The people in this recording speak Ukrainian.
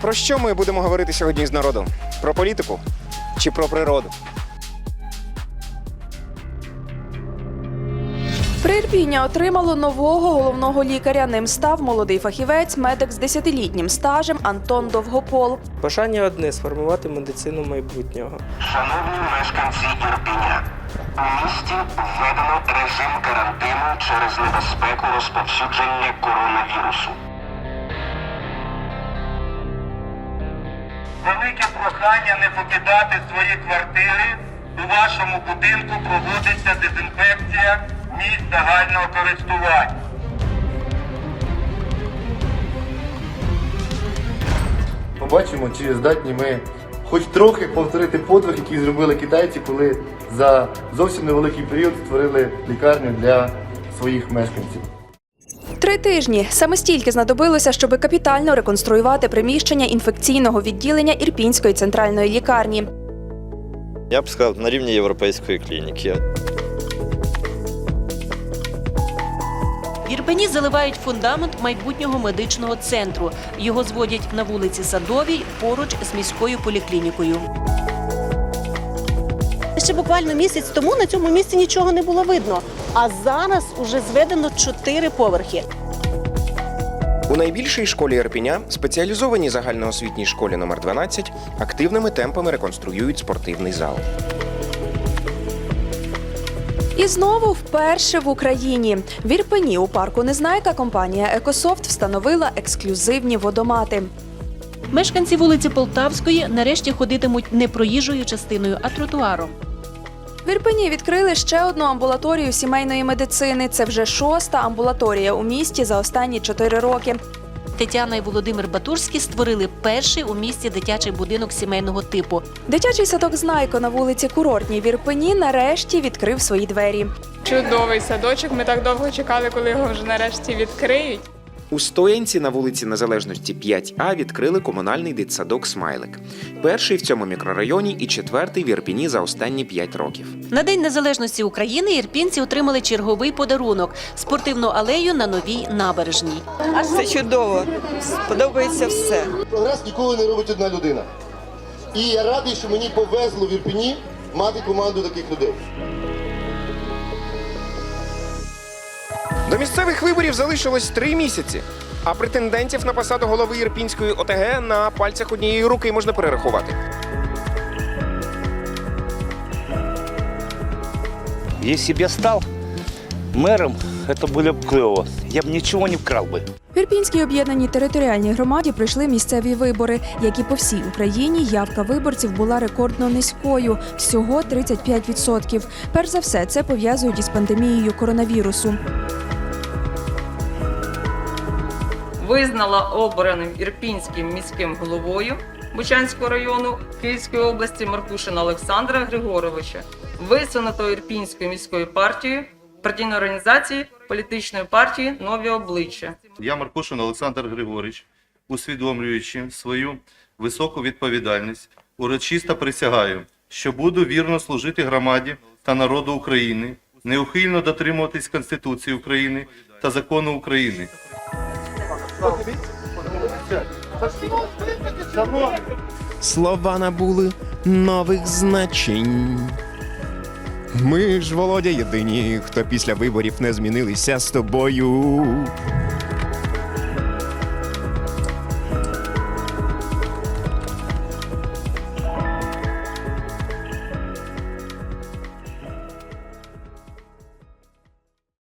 Про що ми будемо говорити сьогодні з народом? Про політику чи про природу? Прирпіння отримало нового головного лікаря. Ним став молодий фахівець, медик з 10-літнім стажем Антон Довгопол. Бажання одне сформувати медицину майбутнього. Шановні мешканці Ірпіня, у місті введено режим карантину через небезпеку розповсюдження коронавірусу. Велике прохання не покидати свої квартири. У вашому будинку проводиться дезінфекція місць загального користування. Побачимо, чи здатні ми хоч трохи повторити подвиг, який зробили китайці, коли за зовсім невеликий період створили лікарню для своїх мешканців. Три тижні саме стільки знадобилося, щоб капітально реконструювати приміщення інфекційного відділення Ірпінської центральної лікарні. Я б сказав, на рівні європейської клініки. Ірпені заливають фундамент майбутнього медичного центру. Його зводять на вулиці Садовій поруч з міською поліклінікою. Ще буквально місяць тому на цьому місці нічого не було видно. А зараз уже зведено чотири поверхи. У найбільшій школі Ірпіня, спеціалізованій загальноосвітній школі номер 12 активними темпами реконструюють спортивний зал. І знову вперше в Україні в Ірпені у парку Незнайка компанія Екософт встановила ексклюзивні водомати. Мешканці вулиці Полтавської нарешті ходитимуть не проїжджою частиною, а тротуаром. В Ірпені відкрили ще одну амбулаторію сімейної медицини. Це вже шоста амбулаторія у місті за останні чотири роки. Тетяна і Володимир Батурські створили перший у місті дитячий будинок сімейного типу. Дитячий садок Знайко на вулиці Курортній в Ірпені нарешті відкрив свої двері. Чудовий садочок. Ми так довго чекали, коли його вже нарешті відкриють. У Стоянці на вулиці Незалежності 5А відкрили комунальний дитсадок Смайлик. Перший в цьому мікрорайоні і четвертий в Ірпіні за останні 5 років. На День Незалежності України ірпінці отримали черговий подарунок спортивну алею на новій набережній. Це чудово. Сподобається все. Прогрес ніколи не робить одна людина. І я радий, що мені повезло в Ірпіні мати команду таких людей. До місцевих виборів залишилось три місяці, а претендентів на посаду голови Ірпінської ОТГ на пальцях однієї руки можна перерахувати. Если бы я стал мэром, это было бы клево. Я бы ничего не вкрал бы. В Ірпінській об'єднаній територіальній громаді пройшли місцеві вибори. Як і по всій Україні, явка виборців була рекордно низькою всього 35%. Перш за все, це пов'язують із пандемією коронавірусу. Визнала обраним ірпінським міським головою Бучанського району Київської області Маркушина Олександра Григоровича, висунутого Ірпінською міською партією партійної організації політичної партії Нові обличчя. Я Маркушин Олександр Григорович, усвідомлюючи свою високу відповідальність, урочисто присягаю, що буду вірно служити громаді та народу України, неухильно дотримуватись Конституції України та закону України. Слова набули нових значень. Ми ж, Володя, єдині, хто після виборів не змінилися з тобою.